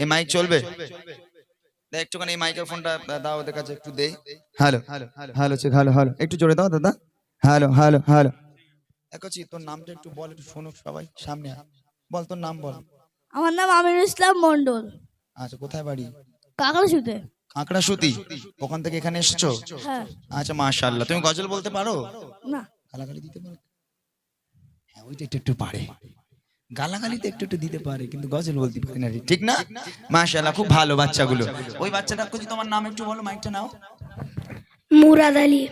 এই মাইক চলবে? দেখ একটুখানি এই মাইকের ফোনটা দাও ওদের কাছে একটু দে hello hello check hello hello একটু জোরে দাও দাদা। Hello hello hello. একছি তোর নামটা একটু বল একটু শুনুক সবাই সামনে বল তোর নাম বল। আমার নাম আমিরুল ইসলাম মন্ডল আচ্ছা কোথায় বাড়ি? কাকড়াশুতে। কাঁকড়া সুতি ওখান থেকে এখানে এসেছ? হ্যাঁ। আচ্ছা মাশাআল্লাহ। তুমি গজল বলতে পারো? না। গালাগালি দিতে পারো? হ্যাঁ ওইটা একটু একটু পারে। গালাগালি তো একটু একটু দিতে পারে কিন্তু গজল বলতে পারে না ঠিক না? মাশাআল্লাহ খুব ভালো বাচ্চাগুলো। ওই বাচ্চাটা যদি তোমার নাম একটু বলো মাইকটা নাও। মুরাদ আলী।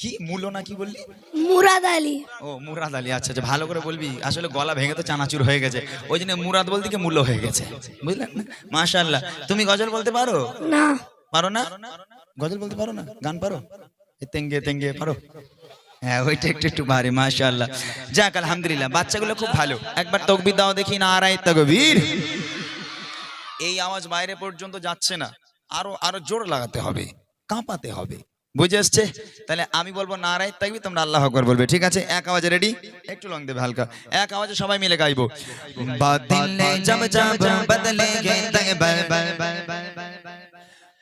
কি? মূল্য না কি বললি? মুরাদ আলী। ও মুরাদ আলী আচ্ছা আচ্ছা ভালো করে বলবি। আসলে গলা ভেঙে তো চানাচুর হয়ে গেছে। ওই জন্য মুরাদ বলতে কি মূল্য হয়ে গেছে। বুঝলেন না? মাশাআল্লাহ। তুমি গজল বলতে পারো? না। পারো না? গজল বলতে পারো না? গান পারো? এ তেঙ্গে তেঙ্গে পারো। হ্যাঁ ওইটা একটু একটু ভারী মাশাআল্লাহ। যাক আলহামদুলিল্লাহ বাচ্চাগুলো খুব ভালো। একবার তকবির দাও দেখি না আর তকবীর। এই আওয়াজ বাইরে পর্যন্ত যাচ্ছে না। আরও আরও জোর লাগাতে হবে কাঁপাতে হবে। বুঝে আসছে? তাহলে আমি বলব নারায় তাকবি তোমরা আল্লাহ আকবার বলবে। ঠিক আছে? এক আওয়াজে রেডি একটু লং দেবে হালকা। এক আওয়াজে সবাই মিলে গাইবো। বাদলে জব জব বদলে গে তকবর।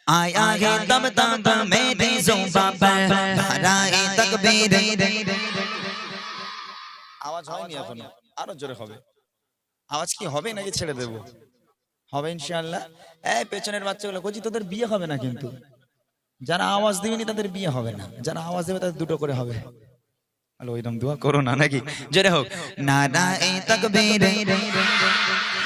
आया है तब तब मेरे जुबा पर नाराए तकबीर আওয়াজ হয়নি এখনো আরো জোরে হবে আওয়াজ কি হবে নাকি ছেড়ে দেব হবে ইনশাআল্লাহ এই পেছনের বাচ্চাগুলো কচি তোদের বিয়ে হবে না কিন্তু যারা আওয়াজ দিবেনি তাদের বিয়ে হবে না যারা আওয়াজ দেবে তাদের দুটো করে হবে হ্যালো ওইরকম দোয়া করো না নাকি জোরে হোক নারায়ে তাকবীর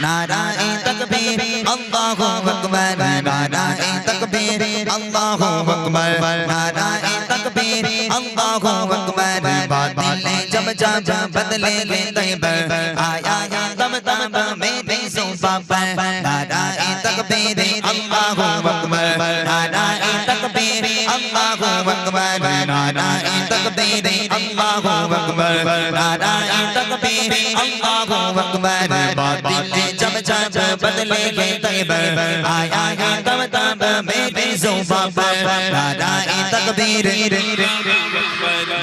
নারায়ে তাকবীর আল্লাহু আকবার নারায়ে তাকবীর আল্লাহু আকবার নারায়ে তাকবীর আল্লাহু আকবার বাদলে जब जब बदले ले तैबर आया है तब तब मेरे जुबा पर नाराए तकबीर अल्लाहु अल्लाहु अकबर नाराए तकबीर अल्लाहु अकबर नाराए तकबीर अल्लाहु अकबर बादले जब जब बदले ले तैबर आया है तब तब मेरे जुबा पर नाराए तकबीर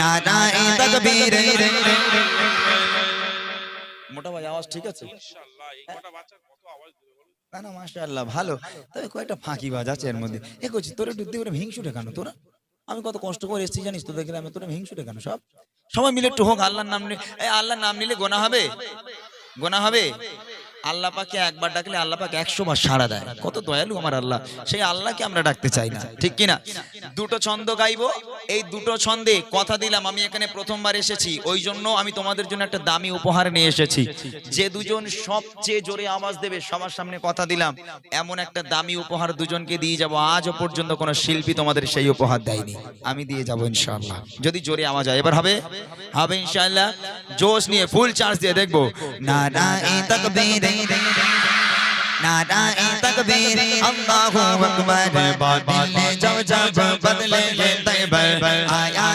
नाराए तकबीर মোটা ভাই আওয়াজ ঠিক আছে না না মাশাআল্লাহ ভালো তবে কয়েকটা ফাঁকি বাজ আছে এর মধ্যে এ করছি তোরা একটু দিয়ে হিংসুটে কেন তোরা আমি কত কষ্ট করে এসেছি জানিস তোদের গ্রামে তোরা হিংসুটে কেন সব? সবাই মিলে একটু হোক, আল্লাহর নাম আল্লাহর নাম নিলে গোনা হবে। গোনা হবে? আল্লাহ পাকে একবার ডাকলে আল্লাহ পাক একশো বার সাড়া দেয়। কত দয়ালু আমার আল্লাহ। সেই আল্লাহকে আমরা ডাকতে চাই না। ঠিক কিনা? দুটো ছন্দ গাইবো। এই দুটো ছন্দে কথা দিলাম, আমি এখানে প্রথমবার এসেছি। ওই জন্য আমি তোমাদের জন্য একটা দামি উপহার নিয়ে এসেছি। যে দুজন সবচেয়ে জোরে আওয়াজ দেবে, সবার সামনে কথা দিলাম। এমন একটা দামি উপহার দুজনকে দিয়ে যাব। আজও পর্যন্ত কোনো শিল্পী তোমাদের সেই উপহার দেয়নি। আমি দিয়ে যাব ইনশাআল্লাহ। যদি জোরে আওয়াজ হয়, এবার হবে? হবে ইনশাআল্লাহ। জোশ নিয়ে ফুল চার্জ দিয়ে দেখব না না এ তকবীর নারায়ে তাকবীর আল্লাহু আকবার বাদিলে জব জব বদলে লে তৈবর আয়া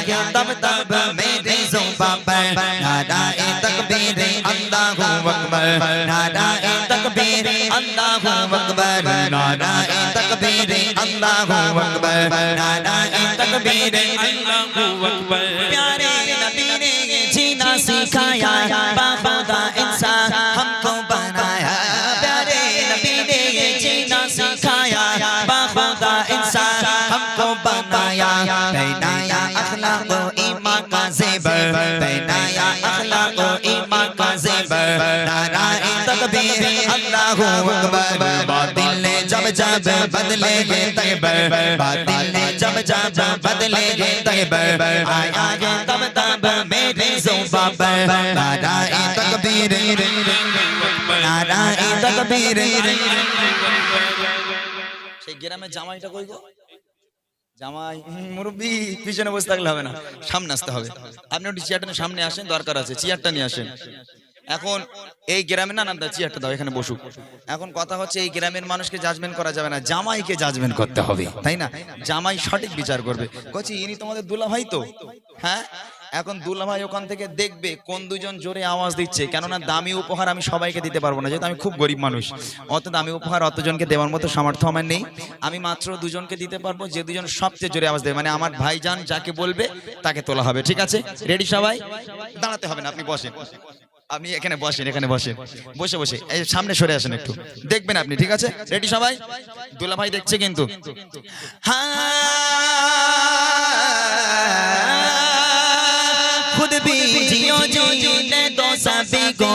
হে जीना सिखाया बाखुदा इंसान हमको बनाया प्यारे नबी ने ये जीना सिखाया बाखुदा इंसान हमको बनाया पहनाया अखलाक व ईमान का जेबर पहनाया अखलाक व ईमान का जेबर नाराए तकबीर अल्लाहु अकबर बातिल ने जब जब बदले गे तैबर बातिल ने जब जब बदले गे तैबर आया है तब तब मेरे সামনে আপনি ওটি চেয়ারটা সামনে আসেন, দরকার আছে চেয়ারটা নিয়ে আসেন। এখন এই গ্রামে না না চেয়ারটা দাও, এখানে বসুক। এখন কথা হচ্ছে, এই গ্রামের মানুষকে জাজমেন্ট করা যাবে না, জামাইকে জাজমেন্ট করতে হবে, তাই না? জামাই সঠিক বিচার করবে। বলছি ইনি তোমাদের দুলা ভাই তো? হ্যাঁ? এখন দুলা ভাই ওখান থেকে দেখবে কোন দুজন জোরে আওয়াজ দিচ্ছে কেননা দামি উপহার আমি সবাইকে দিতে পারব না যেহেতু আমি খুব গরিব মানুষ। অত দামি উপহার অতজনকে দেওয়ার মতো সামর্থ্য আমার নেই। আমি মাত্র দুজনকে দিতে পারব যে দুজন সবচেয়ে জোরে আওয়াজ দেবে মানে আমার ভাইজান যাকে বলবে তাকে তোলা হবে ঠিক আছে? রেডি সবাই? দাঁড়াতে হবে না আপনি বসেন। আপনি এখানে বসেন এখানে বসেন। বসে বসে। এই সামনে সরে আসেন একটু। দেখবেন আপনি ঠিক আছে? রেডি সবাই? দুলা ভাই দেখছে কিন্তু। हाँ खुद भी जियो जो जीने दो सभी को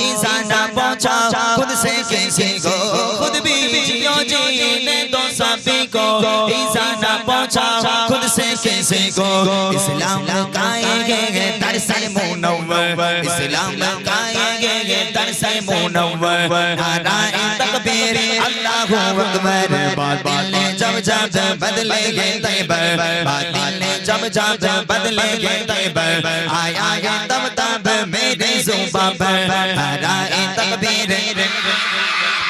ईजाना पहुंचा खुद से किसी को खुद भी जियो जो जीने दो सभी को ईजाना पहुंचा खुद से किसी को इस्लाम लगाएंगे दरसल मुनव्वर इस्लाम लगाएंगे दरसल मुनव्वर नाराए तकबीर अल्लाहू अकबर बातिल ने जब जब बदलेंगे तैबर बातिल ने जब जब बदलेंगे तैबर आया है तब तब मेरे जुबान पर नाराए तकबीर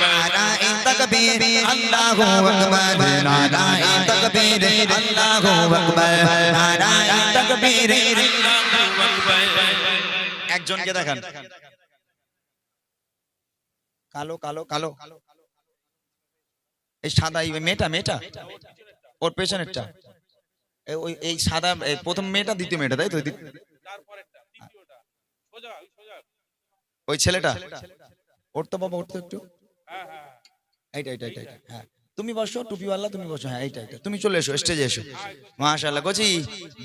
नाराए तकबीर अल्लाहू अकबर नाराए तकबीर अल्लाहू अकबर नाराए तकबीर একজনকে দেখান কালো কালো কালো এই সাদা, এই মেয়েটা মেয়েটা? ওর পেছনেরটা? ওই, এই সাদা প্রথম মেয়েটা, দ্বিতীয় মেয়েটা, তাই তো? ওই ছেলেটা? ওর তো বাবা, ওর তো একটু। এইটা এইটা এইটা হ্যাঁ। তুমি বসো টুপিওয়ালা তুমি বসো হ্যাঁ এইটা এইটা। তুমি চলে এসো, স্টেজে এসো। মাশাআল্লাহ, কোচি।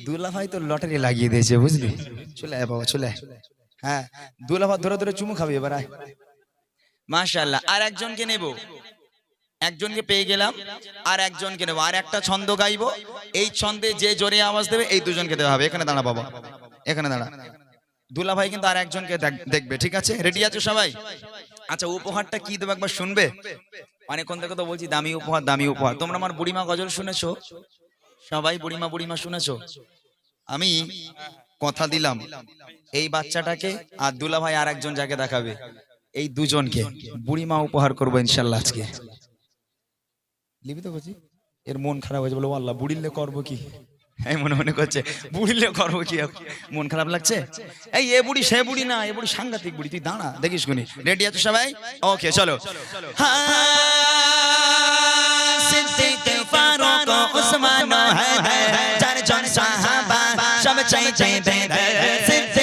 দুলা ভাই তো লটারি লাগিয়ে দিয়েছে, বুঝলি? চলে আয় বাবা, চলে হ্যাঁ দুলা ভাই ধরে ধরে চুমু খাবি এবার, আয়। মাশাআল্লাহ, আর একজনকে নেব? একজনকে পেয়ে গেলাম, আর একজনকে নেব। আর একটা ছন্দ গাইবো। এই ছন্দে যে জোরে আওয়াজ দেবে, এই দুজনকে দেওয়া হবে। এখানে দাঁড়া বাবা। এখানে দাঁড়া। দুলা ভাই কিন্তু আর একজনকে দেখ- দেখবে, ঠিক আছে? রেডি আছো সবাই? আচ্ছা উপহারটা কি দেবো একবার শুনবে? অনেকক্ষণ থেকে তো বলছি, দামি উপহার দামি উপহার। তোমরা আমার বুড়িমা গজল শুনেছো? সবাই বুড়িমা বুড়িমা শুনেছো? আমি কথা দিলাম, এই বাচ্চাটাকে আর দুলা ভাই আর একজন যাকে দেখাবে, এই দুজনকে। বুড়িমা উপহার করব ইনশাল্লাহ আজকে। লিবি তো বলছি এর মন খারাপ হয়েছে বলে আল্লাহ বুড়িলে করব কি এই মনে মনে করছে বুড়িলে করব কি মন খারাপ লাগছে এই এ বুড়ি সে বুড়ি না এ বুড়ি সাংঘাতিক বুড়ি তুই দাঁড়া দেখিস কোনি রেডি আছো সবাই ওকে চলো চাইতে সিদ্দিক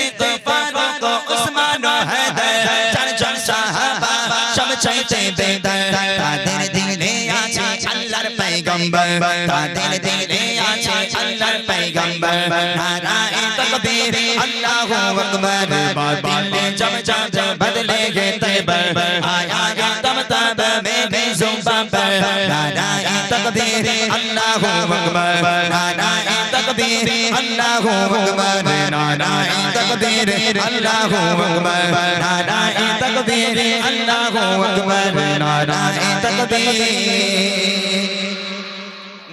পয়গম্বর তাদের দিলে আছে আল্লাহর পয়গম্বর নারায়ে তাকবীর আল্লাহু আকবার দিলে জম জম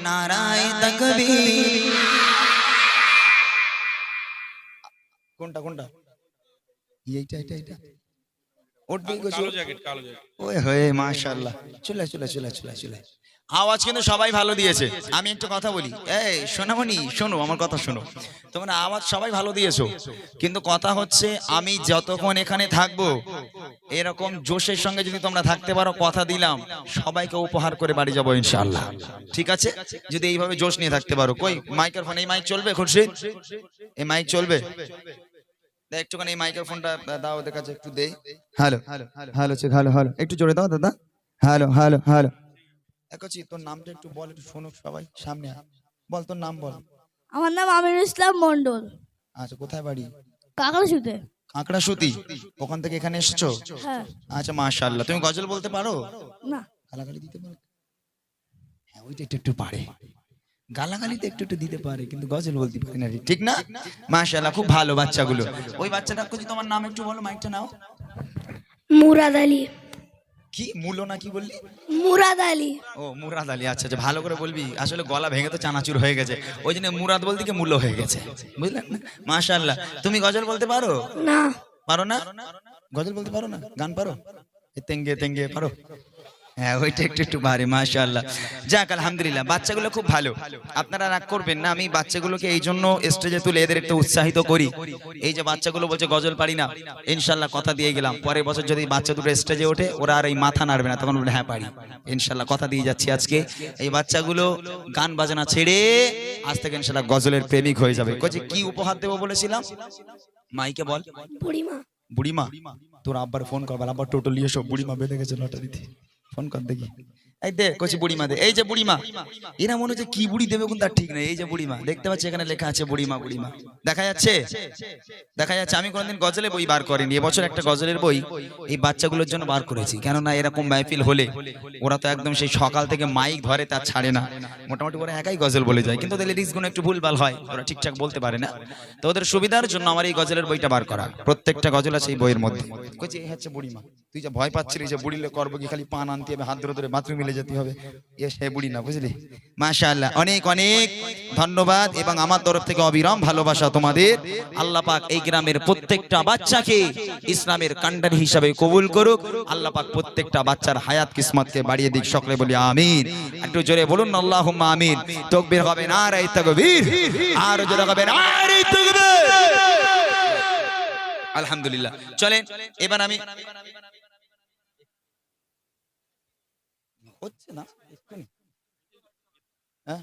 নারায় তকবীর কোনটা কোনটা এইটা এইটা এইটা আওয়াজ কিন্তু সবাই ভালো দিয়েছে। আমি একটা কথা বলি। এই সোনামণি শোনো আমার কথা শোনো। তোমরা আওয়াজ সবাই ভালো দিয়েছ। কিন্তু কথা হচ্ছে আমি যতক্ষণ এখানে থাকব এরকম জোশের সঙ্গে যদি তোমরা থাকতে পারো কথা দিলাম সবাইকে উপহার করে বাড়ি যাব ইনশাআল্লাহ। ঠিক আছে? যদি এইভাবে জোশ নিয়ে থাকতে পারো। কই? মাইকের ফোন এই মাইক চলবে খুরশিদ? এই মাইক চলবে? একটুখানি এই মাইকের ফোনটা দাও ওদের কাছে একটু দে hello hello hello hello hello একটু জোরে দাও দাদা। হ্যালো হ্যালো হ্যালো তোর নামটা একটু বল একটু শুনুক সবাই সামনে বল তোর নাম বল। আমার নাম ইসলাম মন্ডল আচ্ছা কোথায় বাড়ি? কাকড়াশুতে কাঁকড়া সুতি? ওখান থেকে এখানে এসেছ? হ্যাঁ। আচ্ছা মাশাআল্লাহ। তুমি গজল বলতে পারো? না। গালাগালি দিতে পারো? হ্যাঁ ওইটা একটু একটু পারে। গালাগালি তো একটু একটু দিতে পারে কিন্তু গজল বলতে পারে না। ঠিক না? মাশাআল্লাহ খুব ভালো বাচ্চাগুলো। ওই বাচ্চাটা যদি তোমার নাম একটু বলো মাইকটা নাও। মুরাদ আলী। কি? মূল্য না কি বললি? মুরাদ আলী। ও মুরাদ আলী আচ্ছা আচ্ছা ভালো করে বলবি। আসলে গলা ভেঙে তো চানাচুর হয়ে গেছে। ওই জন্য মুরাদ বলতে কি মূল্য হয়ে গেছে? বুঝলেন না? মাশাআল্লাহ। তুমি গজল বলতে পারো? না। পারো না? গজল বলতে পারো না? গান পারো? তেঙ্গে তেঙ্গে পারো। হ্যাঁ ওইটা একটু একটু ভারী মাশাআল্লাহ। যাক আলহামদুলিল্লাহ বাচ্চাগুলো খুব ভালো। আপনারা রাগ করবেন না আমি বাচ্চাগুলোকে এই জন্য স্টেজে তুলে এদের একটু উৎসাহিত করি। এই যে বাচ্চাগুলো বলছে গজল পারি না। ইনশাল্লাহ কথা দিয়ে গেলাম। পরের বছর যদি বাচ্চা দুটো স্টেজে ওঠে ওরা আর এই মাথা নাড়বে না তখন বলবে হ্যাঁ পারি। ইনশাল্লাহ কথা দিয়ে যাচ্ছি আজকে। এই বাচ্চাগুলো গান বাজনা ছেড়ে আজ থেকে ইনশাল্লাহ গজলের প্রেমিক হয়ে যাবে। কচি কি উপহার দেবো বলেছিলাম? মাইকে বল। বুড়িমা। বুড়িমা তোর আব্বার ফোন কর বল, আব্বার টোটো নিয়ে সব বুড়িমা বেঁধে গেছে লটারিতে ফোন কর দেখি এই দে কচি বুড়িমা দে। এই যে বুড়িমা এরা মনে হচ্ছে কি বুড়ি দেবে কোন তার ঠিক নেই। এই যে বুড়িমা দেখতে পাচ্ছি এখানে লেখা আছে বুড়িমা বুড়িমা। দেখা যাচ্ছে? দেখা যাচ্ছে আমি কোনোদিন গজলে বই বার করিনি। এবছর একটা গজলের বই এই বাচ্চাগুলোর জন্য বার করেছি। কেননা এরকম মাহফিল হলে ওরা তো একদম সেই সকাল থেকে মাইক ধরে তার ছাড়ে না। মোটামুটি ওরা একাই গজল বলে যায়। কিন্তু ওদের লিরিক্সগুলো একটু ভুলভাল হয় ওরা ঠিকঠাক বলতে পারে না। তো ওদের সুবিধার জন্য আমার এই গজলের বইটা বার করা। প্রত্যেকটা গজল আছে এই বইয়ের মধ্যে। কইছি এই হচ্ছে বুড়িমা। তুই যে ভয় পাচ্ছিলি যে বুড়িলে করব কি? খালি পান আনতে হবে হাত ধরে ধরে বাথরুমে মিলে যেতে হবে। এ বুড়ি না, বুঝলি? মাশাআল্লাহ, অনেক অনেক ধন্যবাদ এবং আমার তরফ থেকে অবিরাম ভালোবাসা তোমাদের। আল্লাহ পাক এই গ্রামের প্রত্যেকটা বাচ্চাকে ইসলামের কান্ডার হিসাবে কবুল করুক। আল্লাহ পাক প্রত্যেকটা বাচ্চার হায়াত, কিসমতকে বাড়িয়ে দিক, সকলে বলি আমিন। একটু জোরে বলুন আল্লাহ আমিন। তকবীর হবে না আর জোরে হবে না আলহামদুলিল্লাহ। চলেন, এবার আমি হচ্ছে না একটু হ্যাঁ?